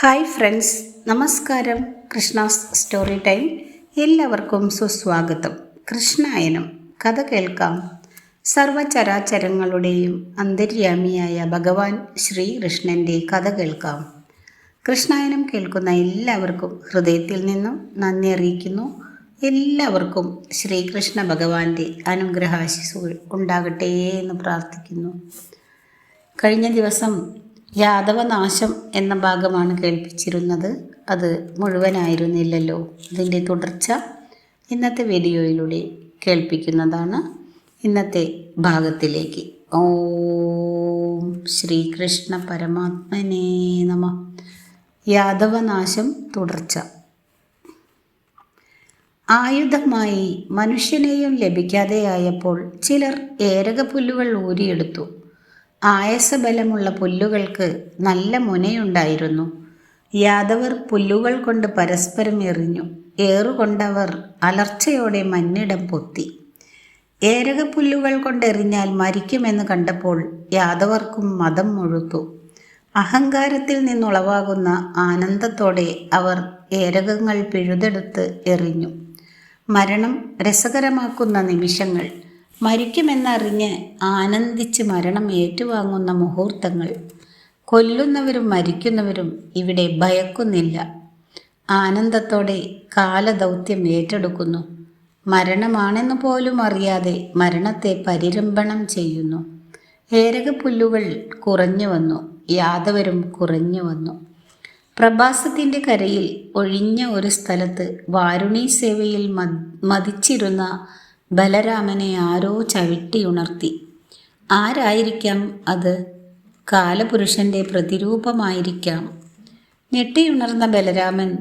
Hi friends നമസ്കാരം. Krishna's story time. എല്ലാവർക്കും സുസ്വാഗതം. കൃഷ്ണായനം. കഥ കേൾക്കാം. സർവചരാചരങ്ങളുടെയും അന്തര്യാമിയായ ഭഗവാൻ ശ്രീകൃഷ്ണന്റെ കഥ കേൾക്കാം. കൃഷ്ണായനം കേൾക്കുന്ന എല്ലാവർക്കും ഹൃദയത്തിൽ നിന്നും നന്ദി അറിയിക്കുന്നു. എല്ലാവർക്കും ശ്രീകൃഷ്ണ ഭഗവാന്റെ അനുഗ്രഹാശിസുകൾ ഉണ്ടാകട്ടെ എന്ന് പ്രാർത്ഥിക്കുന്നു. കഴിഞ്ഞ ദിവസം യാദവനാശം എന്ന ഭാഗമാണ് കേൾപ്പിച്ചിരുന്നത്. അത് മുഴുവനായിരുന്നില്ലല്ലോ. അതിന്റെ തുടർച്ച ഇന്നത്തെ വീഡിയോയിലൂടെ കേൾപ്പിക്കുന്നതാണ് ഇന്നത്തെ ഭാഗത്തിലേക്ക്. ഓം ശ്രീകൃഷ്ണ പരമാത്മനേ നമ. യാദവനാശം തുടർച്ച. ആയുധമായി മനുഷ്യനെയും ലഭിക്കാതെയായപ്പോൾ ചിലർ ഏരകപ്പുല്ലുകൾ ഊരിയെടുത്തു. ആയസബലമുള്ള പുല്ലുകൾക്ക് നല്ല മുനയുണ്ടായിരുന്നു. യാദവർ പുല്ലുകൾ കൊണ്ട് പരസ്പരം എറിഞ്ഞു. ഏറുകൊണ്ടവർ അലർച്ചയോടെ മന്നിടം പൊത്തി. ഏരകപ്പുല്ലുകൾ കൊണ്ടെറിഞ്ഞാൽ മരിക്കുമെന്ന് കണ്ടപ്പോൾ യാദവർക്കും മതം മുഴുത്തു. അഹങ്കാരത്തിൽ നിന്നുളവാകുന്ന ആനന്ദത്തോടെ അവർ ഏരകങ്ങൾ പിഴുതെടുത്ത് എറിഞ്ഞു. മരണം രസകരമാക്കുന്ന നിമിഷങ്ങൾ. മരിക്കുമെന്നറിഞ്ഞ് ആനന്ദിച്ച് മരണം ഏറ്റുവാങ്ങുന്ന മുഹൂർത്തങ്ങൾ. കൊല്ലുന്നവരും മരിക്കുന്നവരും ഇവിടെ ഭയക്കുന്നില്ല. ആനന്ദത്തോടെ കാലദൗത്യം ഏറ്റെടുക്കുന്നു. മരണമാണെന്ന് പോലും അറിയാതെ മരണത്തെ പരിരംഭണം ചെയ്യുന്നു. ഏരകപ്പുല്ലുകൾ കുറഞ്ഞു വന്നു. യാദവരും കുറഞ്ഞു വന്നു. പ്രഭാസത്തിന്റെ കരയിൽ ഒഴിഞ്ഞ ഒരു സ്ഥലത്ത് വാരുണി സേവയിൽ മതിച്ചിരുന്ന ബലരാമനെ ആരോ ചവിട്ടിയുണർത്തി ആരായിരിക്കാം അത്? കാലപുരുഷന്റെ പ്രതിരൂപമായിരിക്കാം. ഞെട്ടിയുണർന്ന ബലരാമൻ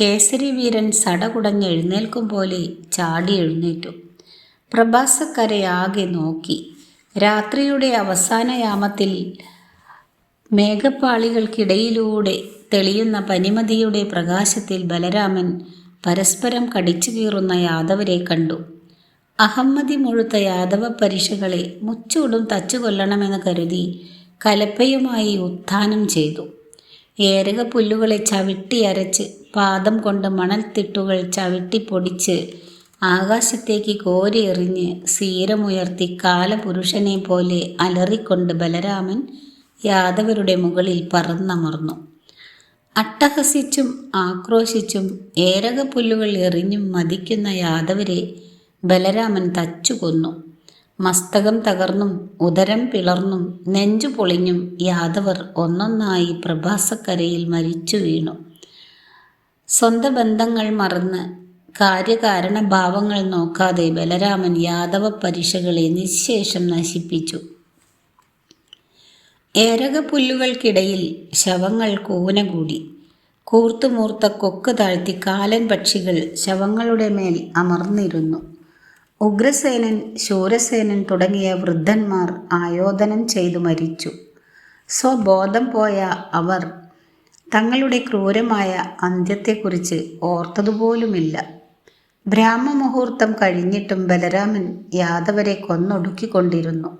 കേസരി വീരൻ സടകുടഞ്ഞ് എഴുന്നേൽക്കും പോലെ ചാടി എഴുന്നേറ്റു. പ്രഭാസക്കരയാകെ നോക്കി. രാത്രിയുടെ അവസാന യാമത്തിൽ മേഘപ്പാളികൾക്കിടയിലൂടെ തെളിയുന്ന പനിമതിയുടെ പ്രകാശത്തിൽ ബലരാമൻ പരസ്പരം കടിച്ചു കീറുന്ന യാദവരെ കണ്ടു. അഹമ്മദി മുഴുത്ത യാദവ പരിഷകളെ മുച്ചൂടും തച്ചു കൊല്ലണമെന്ന് കരുതി കലപ്പയുമായി ഉത്ഥാനം ചെയ്തു. ഏരക പുല്ലുകളെ ചവിട്ടി അരച്ച് പാദം കൊണ്ട് മണൽത്തിട്ടുകൾ ചവിട്ടി പൊടിച്ച് ആകാശത്തേക്ക് കോരി എറിഞ്ഞ് സീരമുയർത്തി കാലപുരുഷനെ പോലെ അലറിക്കൊണ്ട് ബലരാമൻ യാദവരുടെ മുകളിൽ പറന്നമർന്നു. അട്ടഹസിച്ചും ആക്രോശിച്ചും ഏരക പുല്ലുകൾ എറിഞ്ഞും മതിക്കുന്ന യാദവരെ ബലരാമൻ തച്ചു കൊന്നു മസ്തകം തകർന്നും ഉദരം പിളർന്നും നെഞ്ചു പൊളിഞ്ഞും യാദവർ ഒന്നൊന്നായി പ്രഭാസക്കരയിൽ മരിച്ചു വീണു. സ്വന്തം ബന്ധങ്ങൾ മറന്ന് കാര്യകാരണ കാര്യകാരണഭാവങ്ങൾ നോക്കാതെ ബലരാമൻ യാദവ പരീക്ഷകളെ നിശേഷം നശിപ്പിച്ചു. ഏരക പുല്ലുകൾക്കിടയിൽ ശവങ്ങൾ കൂന കൂടി കൂർത്തുമൂർത്ത കൊക്ക് താഴ്ത്തി കാലൻ പക്ഷികൾ ശവങ്ങളുടെ മേൽ അമർന്നിരുന്നു. ഉഗ്രസേനൻ ശൂരസേനൻ തുടങ്ങിയ വൃദ്ധന്മാർ ആയോധനം ചെയ്തു മരിച്ചു. സ്വബോധം പോയ അവർ തങ്ങളുടെ ക്രൂരമായ അന്ത്യത്തെക്കുറിച്ച് ഓർത്തതുപോലുമില്ല. ബ്രാഹ്മമുഹൂർത്തം കഴിഞ്ഞിട്ടും ബലരാമൻ യാദവരെ കൊന്നൊടുക്കിക്കൊണ്ടിരുന്നു.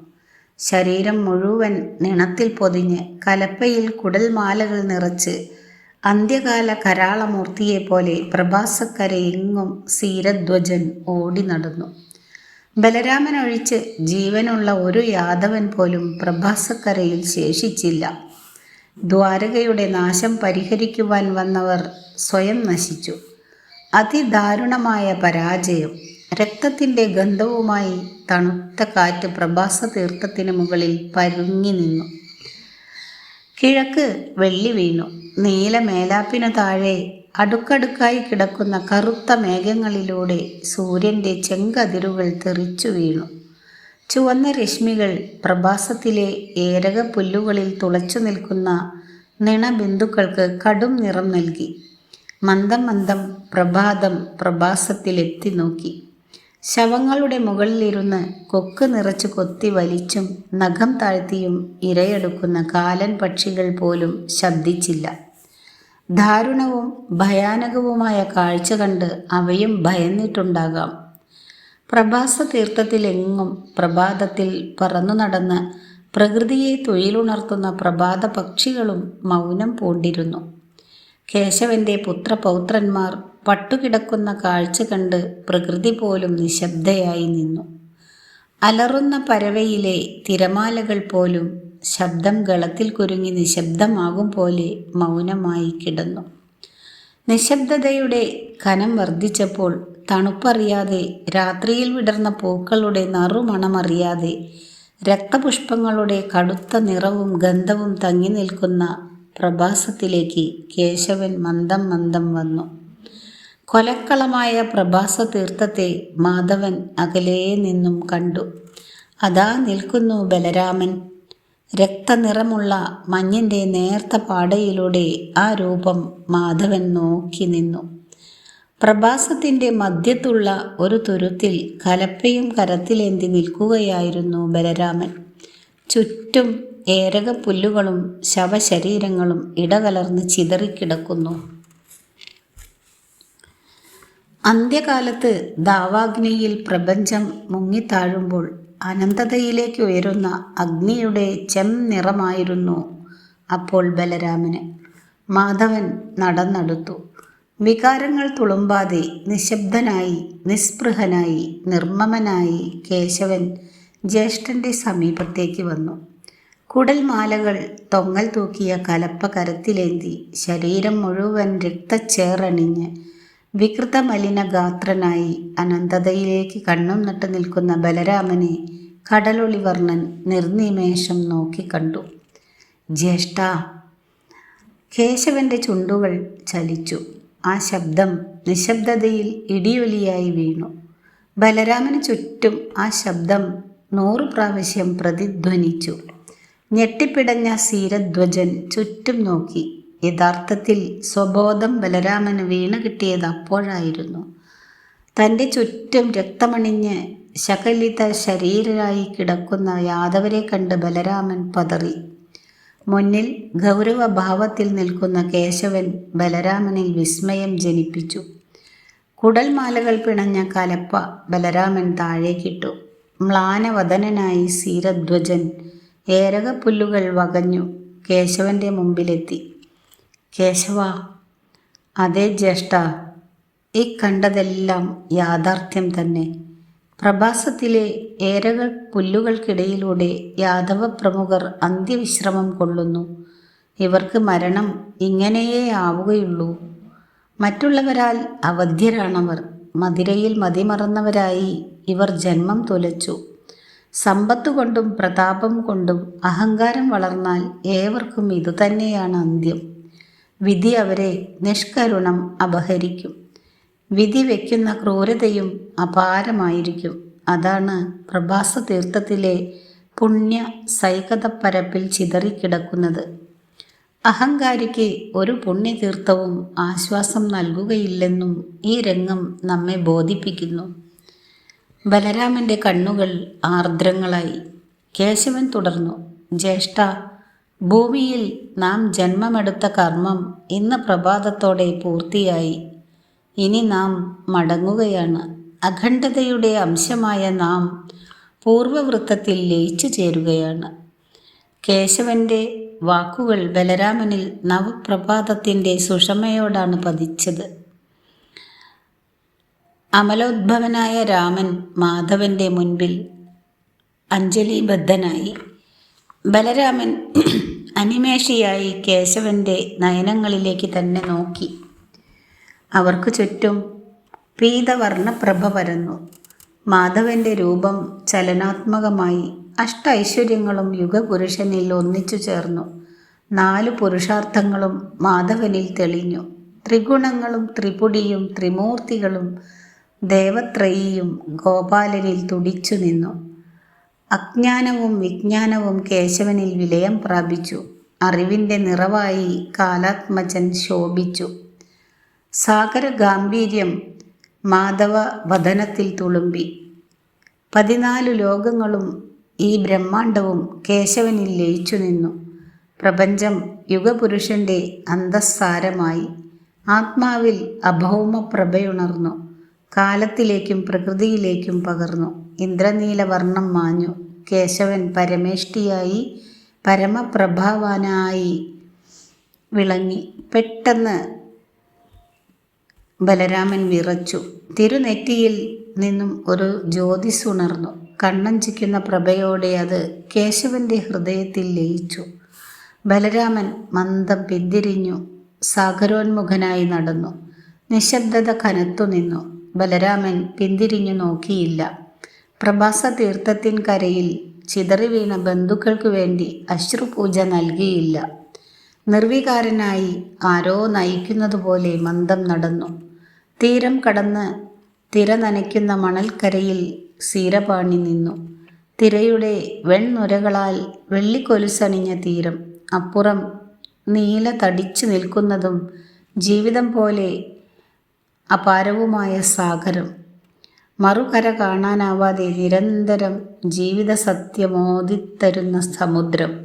ശരീരം മുഴുവൻ നിണത്തിൽ പൊതിഞ്ഞ് കലപ്പയിൽ കുടൽമാലകൾ നിറച്ച് അന്ത്യകാല കരാളമൂർത്തിയെപ്പോലെ പ്രഭാസക്കരയെങ്ങും സീരധ്വജൻ ഓടി നടന്നു. ബലരാമനൊഴിച്ച് ജീവനുള്ള ഒരു യാദവൻ പോലും പ്രഭാസക്കരയിൽ ശേഷിച്ചില്ല. ദ്വാരകയുടെ നാശം പരിഹരിക്കുവാൻ വന്നവർ സ്വയം നശിച്ചു. അതിദാരുണമായ പരാജയം. രക്തത്തിന്റെ ഗന്ധവുമായി തണുത്ത കാറ്റ് പ്രഭാസ തീർത്ഥത്തിന് മുകളിൽ പരുങ്ങി നിന്നു. കിഴക്ക് വെള്ളി വീണു. നീല മേലാപ്പിനു താഴെ അടുക്കടുക്കായി കിടക്കുന്ന കറുത്ത മേഘങ്ങളിലൂടെ സൂര്യന്റെ ചെങ്കതിരുകൾ തെറിച്ചു വീണു. ചുവന്ന രശ്മികൾ പ്രഭാസത്തിലെ ഏരക പുല്ലുകളിൽ തുളച്ചു നിൽക്കുന്ന നിണബിന്ദുക്കൾക്ക് കടും നിറം നൽകി. മന്ദം മന്ദം പ്രഭാതം പ്രഭാസത്തിലെത്തി നോക്കി. ശവങ്ങളുടെ മുകളിലിരുന്ന് കൊക്ക് നിറച്ച് കൊത്തി വലിച്ചും നഖം താഴ്ത്തിയും ഇരയെടുക്കുന്ന കാലൻ പക്ഷികൾ പോലും ശബ്ദിച്ചില്ല. ദാരുണവും ഭയാനകവുമായ കാഴ്ച കണ്ട് അവയും ഭയന്നിട്ടുണ്ടാകാം. പ്രഭാസ തീർത്ഥത്തിലെങ്ങും പ്രഭാതത്തിൽ പറന്നു നടന്ന് പ്രകൃതിയെ തൊഴിലുണർത്തുന്ന പ്രഭാത പക്ഷികളും മൗനം പൂണ്ടിരുന്നു. കേശവന്റെ പുത്രപൗത്രന്മാർ പട്ടുകിടക്കുന്ന കാഴ്ച കണ്ട് പ്രകൃതി പോലും നിശബ്ദയായി നിന്നു. അലറുന്ന പരവയിലെ തിരമാലകൾ പോലും ശബ്ദം ഗളത്തിൽ കുരുങ്ങി നിശബ്ദമാകും പോലെ മൗനമായി കിടന്നു. നിശബ്ദതയുടെ കനം വർദ്ധിച്ചപ്പോൾ തണുപ്പറിയാതെ രാത്രിയിൽ വിടർന്ന പൂക്കളുടെ നറുമണമറിയാതെ രക്തപുഷ്പങ്ങളുടെ കടുത്ത നിറവും ഗന്ധവും തങ്ങി നിൽക്കുന്ന പ്രഭാസത്തിലേക്ക് കേശവൻ മന്ദം മന്ദം വന്നു. കൊലക്കളമായ പ്രഭാസ തീർത്ഥത്തെ മാധവൻ അകലേ നിന്നും കണ്ടു. അതാ നിൽക്കുന്നു ബലരാമൻ. രക്തനിറമുള്ള മഞ്ഞിന്റെ നേർത്ത പാടയിലൂടെ ആ രൂപം മാധവൻ നോക്കി നിന്നു. പ്രഭാസത്തിന്റെ മധ്യത്തുള്ള ഒരു തുരുത്തിൽ കലപ്പയും കരത്തിലേന്തി നിൽക്കുകയായിരുന്നു ബലരാമൻ. ചുറ്റും ഏരക പുല്ലുകളും ശവശരീരങ്ങളും ഇടകലർന്ന് ചിതറിക്കിടക്കുന്നു. അന്ത്യകാലത്ത് ദാവാഗ്നിയിൽ പ്രപഞ്ചം മുങ്ങിത്താഴുമ്പോൾ അനന്തതയിലേക്ക് ഉയരുന്ന അഗ്നിയുടെ ചെം നിറമായിരുന്നു അപ്പോൾ ബലരാമന്. മാധവൻ നടന്നടുത്തു. വികാരങ്ങൾ തുളുമ്പാതെ നിശബ്ദനായി നിസ്പൃഹനായി നിർമ്മമനായി കേശവൻ ജ്യേഷ്ഠന്റെ സമീപത്തേക്ക് വന്നു. കുടൽമാലകൾ തൊങ്ങൽ തൂക്കിയ കലപ്പ കരത്തിലേന്തി ശരീരം മുഴുവൻ രക്തച്ചേറണിഞ്ഞ് വികൃത മലിനഗാത്രനായി അനന്തതയിലേക്ക് കണ്ണും നട്ട് നിൽക്കുന്ന ബലരാമനെ കടലൊളിവർണൻ നിർനിമേഷം നോക്കിക്കണ്ടു ജ്യേഷ്ഠ കേശവന്റെ ചുണ്ടുകൾ ചലിച്ചു. ആ ശബ്ദം നിശബ്ദതയിൽ ഇടിയൊലിയായി വീണു. ബലരാമന് ചുറ്റും ആ ശബ്ദം നൂറു പ്രാവശ്യം പ്രതിധ്വനിച്ചു. ഞെട്ടിപ്പിടഞ്ഞ സീരധ്വജൻ ചുറ്റും നോക്കി. യഥാർത്ഥത്തിൽ സ്വബോധം ബലരാമന് വീണ് കിട്ടിയത് അപ്പോഴായിരുന്നു. തന്റെ ചുറ്റും രക്തമണിഞ്ഞ് ശകലിത ശരീരരായി കിടക്കുന്ന യാദവരെ കണ്ട് ബലരാമൻ പതറി. മുന്നിൽ ഗൗരവഭാവത്തിൽ നിൽക്കുന്ന കേശവൻ ബലരാമനിൽ വിസ്മയം ജനിപ്പിച്ചു. കുടൽമാലകൾ പിണഞ്ഞ കലപ്പ ബലരാമൻ താഴേക്കിട്ടു. മ്ലാനവദനായി സീരധ്വജൻ ഏരകപ്പുല്ലുകൾ വകഞ്ഞു കേശവന്റെ മുമ്പിലെത്തി. കേശവ അതേ ജ്യേഷ്ഠ ഈ കണ്ടതെല്ലാം യാഥാർത്ഥ്യം തന്നെ. പ്രഭാസത്തിലെ ഏരകൾ പുല്ലുകൾക്കിടയിലൂടെ യാദവ പ്രമുഖർ അന്ത്യവിശ്രമം കൊള്ളുന്നു. ഇവർക്ക് മരണം ഇങ്ങനെയേ ആവുകയുള്ളൂ. മറ്റുള്ളവരാൽ അവധ്യരാണവർ. മതിരയിൽ മതിമറന്നവരായി ഇവർ ജന്മം തുലച്ചു. സമ്പത്തുകൊണ്ടും പ്രതാപം കൊണ്ടും അഹങ്കാരം വളർന്നാൽ ഏവർക്കും ഇതുതന്നെയാണ് അന്ത്യം. വിധി അവരെ നിഷ്കരുണം അപഹരിക്കും. വിധി വയ്ക്കുന്ന ക്രൂരതയും അപാരമായിരിക്കും. അതാണ് പ്രഭാസ തീർത്ഥത്തിലെ പുണ്യ സൈകതപ്പരപ്പിൽ ചിതറിക്കിടക്കുന്നത്. അഹങ്കാരിക്ക് ഒരു പുണ്യതീർത്ഥവും ആശ്വാസം നൽകുകയില്ലെന്നും ഈ രംഗം നമ്മെ ബോധിപ്പിക്കുന്നു. ബലരാമന്റെ കണ്ണുകൾ ആർദ്രങ്ങളായി. കേശവൻ തുടർന്നു. ജ്യേഷ്ഠ ഭൂമിയിൽ നാം ജന്മമെടുത്ത കർമ്മം ഇന്ന് പ്രഭാതത്തോടെ പൂർത്തിയായി. ഇനി നാം മടങ്ങുകയാണ്. അഖണ്ഡതയുടെ അംശമായ നാം പൂർവവൃത്തത്തിൽ ലയിച്ചു ചേരുകയാണ്. കേശവന്റെ വാക്കുകൾ ബലരാമനിൽ നവപ്രഭാതത്തിന്റെ സുഷമയോടാണ് പതിച്ചത്. അമലോദ്ഭവനായ രാമൻ മാധവന്റെ മുൻപിൽ അഞ്ജലിബദ്ധനായി. ബലരാമൻ അനിമേഷിയായി കേശവന്റെ നയനങ്ങളിലേക്ക് തന്നെ നോക്കി. അവർക്ക് ചുറ്റും പീതവർണപ്രഭ പരന്നു. മാധവന്റെ രൂപം ചലനാത്മകമായി അഷ്ട ഐശ്വര്യങ്ങളും യുഗപുരുഷനിൽ ഒന്നിച്ചു ചേർന്നു. നാലു പുരുഷാർത്ഥങ്ങളും മാധവനിൽ തെളിഞ്ഞു. ത്രിഗുണങ്ങളും ത്രിപുടിയും ത്രിമൂർത്തികളും ദേവത്രയിയും ഗോപാലനിൽ തുടിച്ചു നിന്നു. അജ്ഞാനവും വിജ്ഞാനവും കേശവനിൽ വിലയം പ്രാപിച്ചു. അറിവിന്റെ നിറവായി കാലാത്മജൻ ശോഭിച്ചു. സാഗര ഗാംഭീര്യം മാധവ വദനത്തിൽ തുളുമ്പി. പതിനാലു ലോകങ്ങളും ഈ ബ്രഹ്മാണ്ടവും കേശവനിൽ ലയിച്ചു നിന്നു. പ്രപഞ്ചം യുഗപുരുഷന്റെ അന്തസ്സാരമായി. ആത്മാവിൽ അഭൗമ പ്രഭയുണർന്നു കാലത്തിലേക്കും പ്രകൃതിയിലേക്കും പകർന്നു. ഇന്ദ്രനീലവർണം മാഞ്ഞു. കേശവൻ പരമേഷ്ടിയായി പരമപ്രഭാവാനായി വിളങ്ങി. പെട്ടെന്ന് ബലരാമൻ വിറച്ചു. തിരുനെറ്റിയിൽ നിന്നും ഒരു ജ്യോതിസ് ഉണർന്നു കണ്ണഞ്ചിക്കുന്ന പ്രഭയോടെ അത് കേശവന്റെ ഹൃദയത്തിൽ ലയിച്ചു. ബലരാമൻ മന്ദം പിന്തിരിഞ്ഞു സാഗരോന്മുഖനായി നടന്നു. നിശബ്ദത കനത്തു നിന്നു ബലരാമൻ പിന്തിരിഞ്ഞു നോക്കിയില്ല. പ്രഭാസ തീർത്ഥത്തിൻ കരയിൽ ചിതറി വീണ ബന്ധുക്കൾക്ക് വേണ്ടി അശ്രുപൂജ നൽകിയില്ല. നിർവികാരനായി ആരോ നയിക്കുന്നതുപോലെ മന്ദം നടന്നു. തീരം കടന്ന് തിര നനയ്ക്കുന്ന മണൽക്കരയിൽ സീരപാണി നിന്നു. തിരയുടെ വെൺനുരകളാൽ വെള്ളിക്കൊലുസണിഞ്ഞ തീരം. അപ്പുറം നീല തടിച്ചു നിൽക്കുന്നതും ജീവിതം പോലെ അപാരവുമായ സാഗരം. മറുകര കാണാനാവാതെ നിരന്തരം ജീവിത സത്യമോദിത്തരുന്ന സമുദ്രം.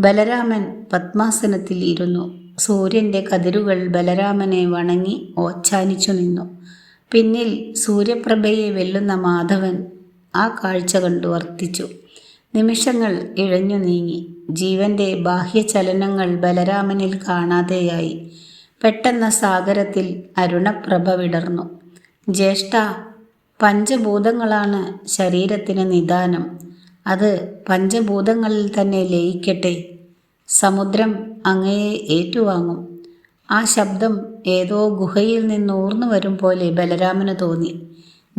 ബലരാമൻ പത്മാസനത്തിൽ ഇരുന്നു. സൂര്യന്റെ കതിരുകൾ ബലരാമനെ വണങ്ങി ഓച്ചാനിച്ചു നിന്നു. പിന്നിൽ സൂര്യപ്രഭയെ വെല്ലുന്ന മാധവൻ ആ കാഴ്ച കണ്ടു വർത്തിച്ചു. നിമിഷങ്ങൾ ഇഴഞ്ഞു നീങ്ങി. ജീവന്റെ ബാഹ്യചലനങ്ങൾ ബലരാമനിൽ കാണാതെയായി. പെട്ടെന്ന് സാഗരത്തിൽ അരുണപ്രഭ വിടർന്നു. ജ്യേഷ്ഠ പഞ്ചഭൂതങ്ങളാണ് ശരീരത്തിന് നിദാനം. അത് പഞ്ചഭൂതങ്ങളിൽ തന്നെ ലയിക്കട്ടെ. സമുദ്രം അങ്ങയെ ഏറ്റുവാങ്ങും. ആ ശബ്ദം ഏതോ ഗുഹയിൽ നിന്ന് ഊർന്നു വരും പോലെ ബലരാമന് തോന്നി.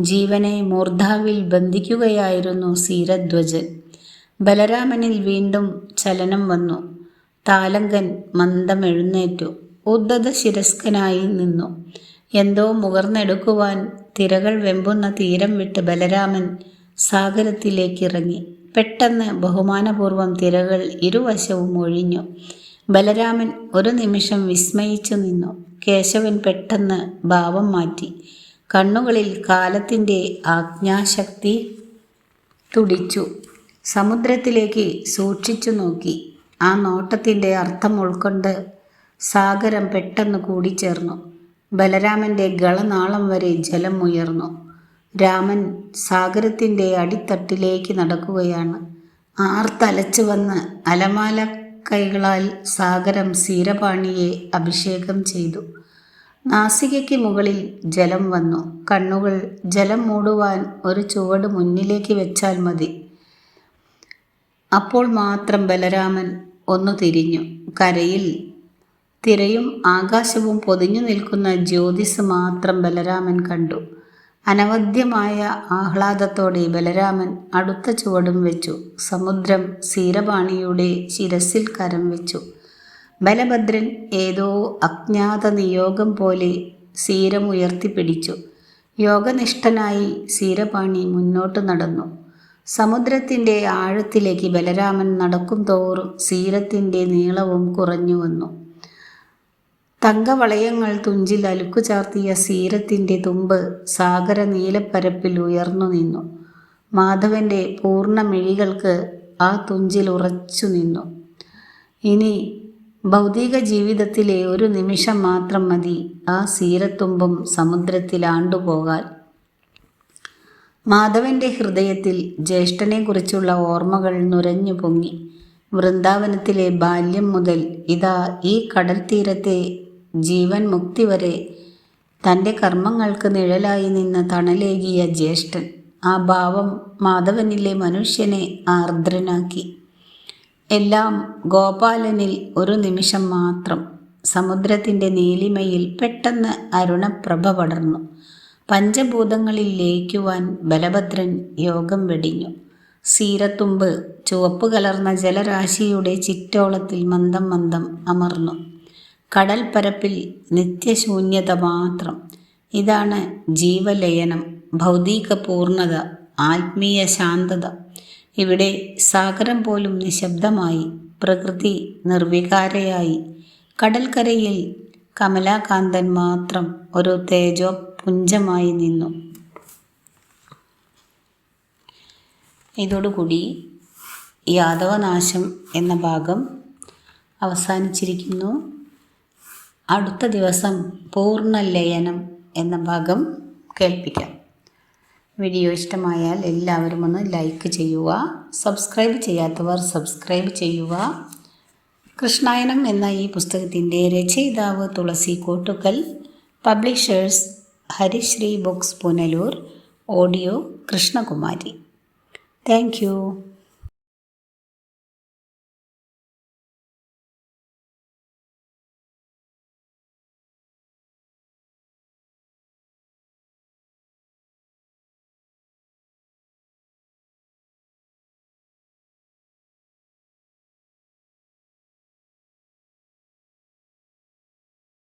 ജീവനെ മൂർധാവിൽ ബന്ധിക്കുകയായിരുന്നു സീരധ്വജൻ ബലരാമനിൽ വീണ്ടും ചലനം വന്നു. താലങ്കൻ മന്ദം എഴുന്നേറ്റു ഉദ്ധത ശിരസ്കനായി നിന്നു. എന്തോ മുകർന്നെടുക്കുവാൻ തിരകൾ വെമ്പുന്ന തീരം വിട്ട് ബലരാമൻ സാഗരത്തിലേക്ക് ഇറങ്ങി പെട്ടെന്ന് ബഹുമാനപൂർവം തിരകൾ ഇരുവശവും ഒഴിഞ്ഞു. ബലരാമൻ ഒരു നിമിഷം വിസ്മയിച്ചു നിന്നു. കേശവൻ പെട്ടെന്ന് ഭാവം മാറ്റി. കണ്ണുകളിൽ കാലത്തിന്റെ ആജ്ഞാശക്തി തുടിച്ചു. സമുദ്രത്തിലേക്ക് സൂക്ഷിച്ചു നോക്കി. ആ നോട്ടത്തിന്റെ അർത്ഥം ഉൾക്കൊണ്ട് സാഗരം പെട്ടെന്ന് കൂടിച്ചേർന്നു. ബലരാമന്റെ ഗളനാളം വരെ ജലം ഉയർന്നു. രാമൻ സാഗരത്തിന്റെ അടിത്തട്ടിലേക്ക് നടക്കുകയാണ്. ആർത്തലച്ചു വന്ന് അലമാല കൈകളാൽ സാഗരം സീരപാണിയെ അഭിഷേകം ചെയ്തു. നാസികയ്ക്ക് മുകളിൽ ജലം വന്നു. കണ്ണുകൾ ജലം മൂടുവാൻ ഒരു ചുവട് മുന്നിലേക്ക് വെച്ചാൽ മതി. അപ്പോൾ മാത്രം ബലരാമൻ ഒന്നു തിരിഞ്ഞു. കരയിൽ തിരയും ആകാശവും പൊതിഞ്ഞു നിൽക്കുന്ന ജ്യോതിസ് മാത്രം ബലരാമൻ കണ്ടു. അനവധ്യമായ ആഹ്ലാദത്തോടെ ബലരാമൻ അടുത്ത ചുവടും വെച്ചു. സമുദ്രം സീരപാണിയുടെ ശിരസിൽ കരം വെച്ചു. ബലഭദ്രൻ ഏതോ അജ്ഞാത നിയോഗം പോലെ സീരം ഉയർത്തിപ്പിടിച്ചു യോഗനിഷ്ഠനായി സീരപാണി മുന്നോട്ട് നടന്നു. സമുദ്രത്തിന്റെ ആഴത്തിലേക്ക് ബലരാമൻ നടക്കും തോറും സീരത്തിന്റെ നീളവും കുറഞ്ഞു വന്നു. തങ്കവളയങ്ങൾ തുഞ്ചിൽ അലുക്കു ചാർത്തിയ സീരത്തിന്റെ തുമ്പ് സാഗര നീലപ്പരപ്പിൽ ഉയർന്നു നിന്നു. മാധവന്റെ പൂർണ മിഴികൾക്ക് ആ തുഞ്ചിൽ ഉറച്ചു നിന്നു. ഇനി ഭൗതിക ജീവിതത്തിലെ ഒരു നിമിഷം മാത്രം മതി ആ സീരത്തുമ്പും സമുദ്രത്തിൽ ആണ്ടുപോകാൻ. മാധവന്റെ ഹൃദയത്തിൽ ജ്യേഷ്ഠനെക്കുറിച്ചുള്ള ഓർമ്മകൾ നുരഞ്ഞു പൊങ്ങി. വൃന്ദാവനത്തിലെ ബാല്യം മുതൽ ഇതാ ഈ കടൽ തീരത്തെ ജീവൻ മുക്തി വരെ തന്റെ കർമ്മങ്ങൾക്ക് നിഴലായി നിന്ന് തണലേകിയ ജ്യേഷ്ഠൻ ആ ഭാവം മാധവനിലെ മനുഷ്യനെ ആർദ്രനാക്കി. എല്ലാം ഗോപാലനിൽ ഒരു നിമിഷം മാത്രം സമുദ്രത്തിന്റെ നീലിമയിൽ പെട്ടെന്ന് അരുണപ്രഭ പടർന്നു. പഞ്ചഭൂതങ്ങളിൽ ലയിക്കുവാൻ ബലഭദ്രൻ യോഗം വെടിഞ്ഞു. സീരത്തുമ്പ് ചുവപ്പ് കലർന്ന ജലരാശിയുടെ ചിറ്റോളത്തിൽ മന്ദം മന്ദം അമർന്നു. കടൽ പരപ്പിൽ നിത്യശൂന്യത മാത്രം. ഇതാണ് ജീവലയനം ഭൗതിക പൂർണത ആത്മീയ ശാന്തത ഇവിടെ സാഗരം പോലും നിശബ്ദമായി പ്രകൃതി നിർവികാരയായി. കടൽക്കരയിൽ കമലാകാന്തൻ മാത്രം ഒരു തേജോ പുഞ്ചമായി നിന്നു. ഇതോടുകൂടി യാദവനാശം എന്ന ഭാഗം അവസാനിച്ചിരിക്കുന്നു. അടുത്ത ദിവസം പൂർണ ലയനം എന്ന ഭാഗം കേൾപ്പിക്കാം. വീഡിയോ ഇഷ്ടമായാൽ എല്ലാവരും ഒന്ന് ലൈക്ക് ചെയ്യുക സബ്സ്ക്രൈബ് ചെയ്യാത്തവർ സബ്സ്ക്രൈബ് ചെയ്യുക. കൃഷ്ണായനം എന്ന ഈ പുസ്തകത്തിന്റെ രചയിതാവ് Thulasi Kottukkal publishers Harisree books Punalur audio Krishnakumari. Thank